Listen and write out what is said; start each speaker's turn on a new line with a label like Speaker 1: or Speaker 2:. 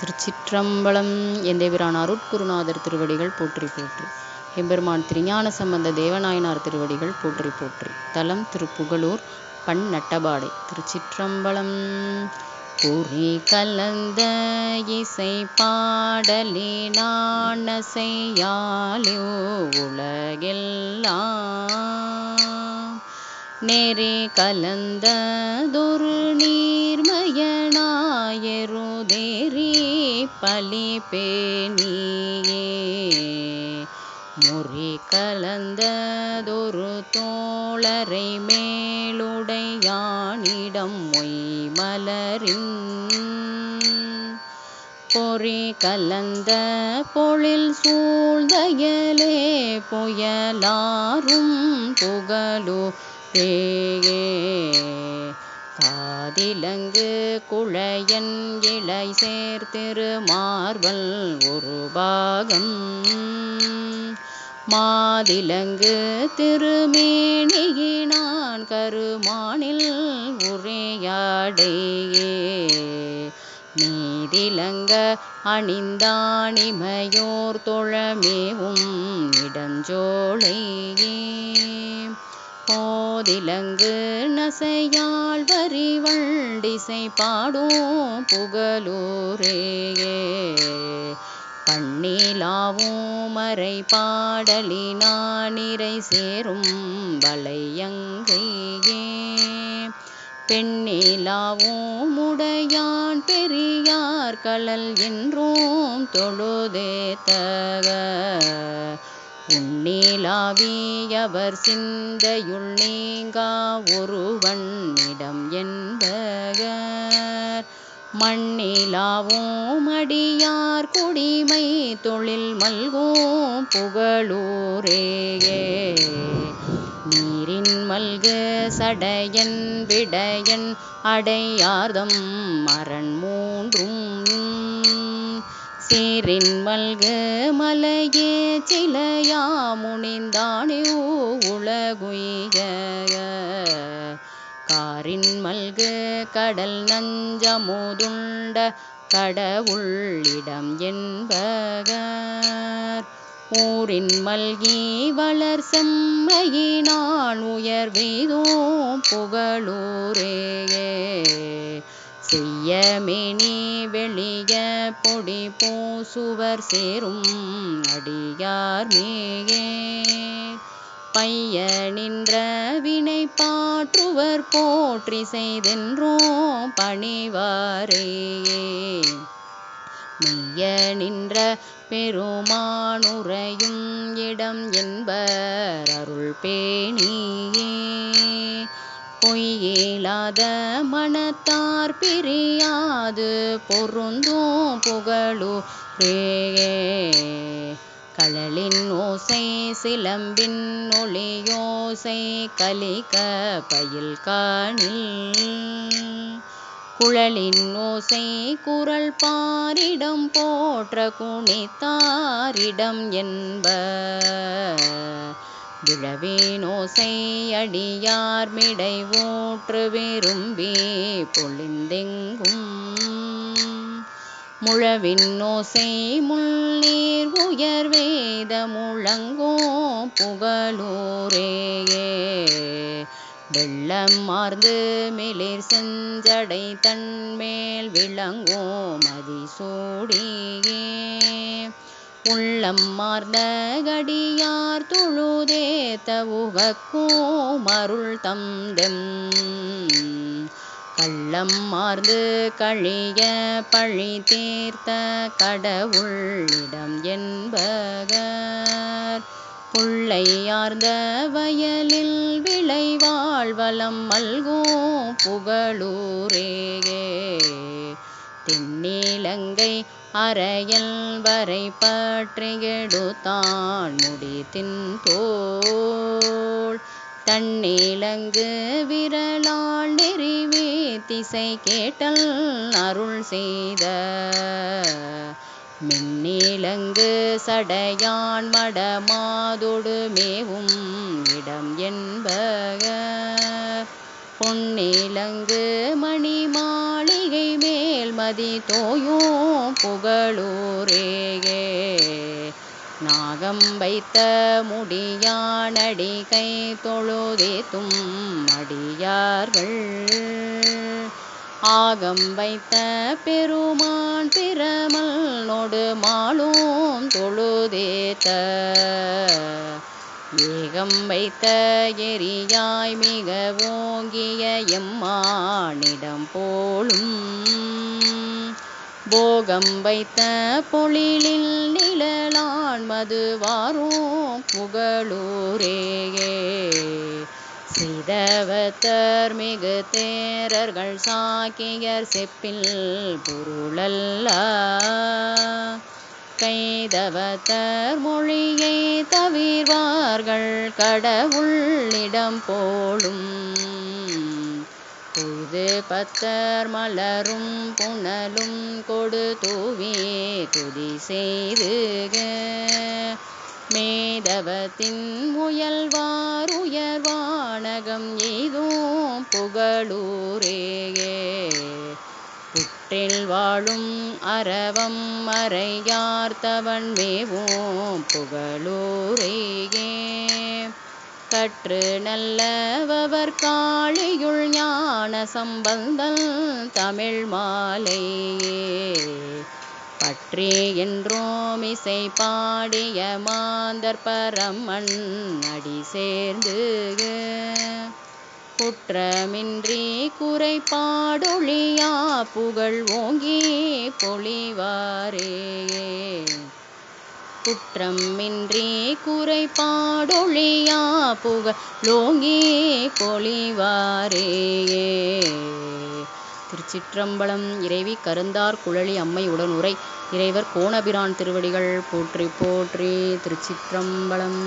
Speaker 1: திருச்சிற்றம்பலம். எந்தேபிரான் அருட்குருநாதர் திருவடிகள் போற்றி போற்றி. எம்பெருமான் திருஞான சம்பந்த தேவநாயனார் திருவடிகள் போற்றி போற்றி. தலம் திருப்புகலூர் பண் நட்டபாடை திருச்சிற்றம்பலம். குறி கலந்த இசை பாடலே நாணசையாலோ உலகெல்லாம் நெறி கலந்ததொரு பலி பேணியே. முறி கலந்ததொரு தோழரை மேலுடையானிடம் மொய்மலரின். பொறி கலந்த பொழில் சூழ்ந்தயலே புயலாரும் புகழு பேயே. காதிலங்கு குழையன் இலை சேர்த்திரு மார்பல் ஒரு பாகம். மாதிலங்கு திருமேனியினான் கருமானில் உரையாடையே நீதிலங்க அணிந்தாணிமையோர் தொழமேவும் இடஞ்சோலையே போதிலங்கு நசையால் வரிவண்டிசை பாடும் புகழூரேயே பண்ணிலாவும் மறை பாடலினானிரை சேரும் வளையங்கையே. பெண்ணிலாவும் உடையான் பெரியார் கலல் என்றும் தக. உண்ணேலாவியவர் சிந்தையுள் நீங்கா ஒருவன்னிடம் என்பகர் மண்ணிலாவோம் அடியார் குடிமை தொழில் மல்கோம் புகழூரேயே. நீரின் மல்கு சடையன் விடையன் அடையார்தம் மரண் தேரின் மல்கு மலையே சிலையா முனிந்தானே உலகுய காரின் மல்கு கடல் நஞ்சமுதுண்ட கடவுள்ளிடம் என்பகர் ஊரின் மல்கி வளர் செம்மையினான் உயர்வீதோ புகழூரேயே செய்யமேனி வெளிய பொடி பூசுவர் சேரும் அடியார் மேயே. பைய நின்ற வினை பாற்றுவர் போற்றி செய்தென்றோம் பணிவாரேயே மெய்ய நின்ற பெருமானுரையும் இடம் என்பர் அருள் பேணியே பொய்யிலாத மனத்தார் பிரியாது பொருந்தும் புகழூரே கழலின் ஓசை சிலம்பின் ஒளியோசை கலிக பயில் காணில். குழலின் ஓசை குரல் பாரிடம் போற்ற குணித்தாரிடம் என்ப விழவேனோசை அடியார் மிடை ஊற்று விரும்பி பொழிந்தெங்கும். முழவின் ஓசை முள்ளீர் உயர் வேத முழங்கோ புகழூரேயே. வெள்ளம் மார்ந்து மிளிர் செஞ்சடை தன்மேல் விளங்கோ மதிசூடியே. உள்ளம் மார்ந்த கடியார் தொழுதேத்த உகக்கும் அருள் தந்தெம். கள்ளம் மார்ந்து கழிய பழி தீர்த்த கடவுள்ளிடம் என்பகர். புள்ளையார்ந்த வயலில் விளைவாழ்வலம் மல்கும் புகழூரேகே. தென்னிலங்கை அறையல் வரை பற்றியெடுத்தான் முடித்தின் தோள். தன்னிலங்கு விரலால் நெறிவே திசை கேட்டல் அருள் செய்த. மின்னிலங்கு சடையான் மடமாதொடு மேவும் இடம் என்பக. பொன்னிலங்கு மணிமா மேல்மதி தோயும் புகழூரேயே நாகம் வைத்த முடியானடி கை தொழுதேத்தும் அடியார்கள். ஆகம் வைத்த பெருமான் பிரமல் நொடு மாலும் தொழுதேத்த. ஏகம் வைத்த எரியாய் மிக ஓங்கிய எம்மானிடம் போலும் போகம் வைத்த பொழிலில் நிழலான் மதுவாரும் புகழூரேயே சிதவத்தர் மிகு தேரர்கள் சாக்கியர் செப்பில் பொருளல்ல. கைதவத்தர் மொழியை தவிர்வார்கள் கடவுளிடம் போலும். பொய்து பத்தர் மலரும் புனலும் கொடு தூவி துதி செய்துக. மேதவத்தின் முயல்வார் உயர்வானகம் எய்தும் புகழூரேயே. புற்றில் வாழும் அரவம் மறையார்த்தவன் மேவும் புகழூரேயே. கற்று நல்லவர் காளியுள் ஞான சம்பந்தன் தமிழ் மாலையே. பற்றி என்றோம் இசை பாடிய மாந்தர் பரமன் அடி சேர்ந்து குற்றமின்றி குறைபாடொழியா புகழ் ஓங்கி பொழிவாரே. குற்றமின்றி குறைபாடொழியா புகழோங்கி பொழிவாரேயே. திருச்சிற்றம்பலம் இறைவி கருந்தார் குழலி அம்மை உடனுரை இறைவர் கோணபிரான் திருவடிகள் போற்றி போற்றி திருச்சிற்றம்பலம்.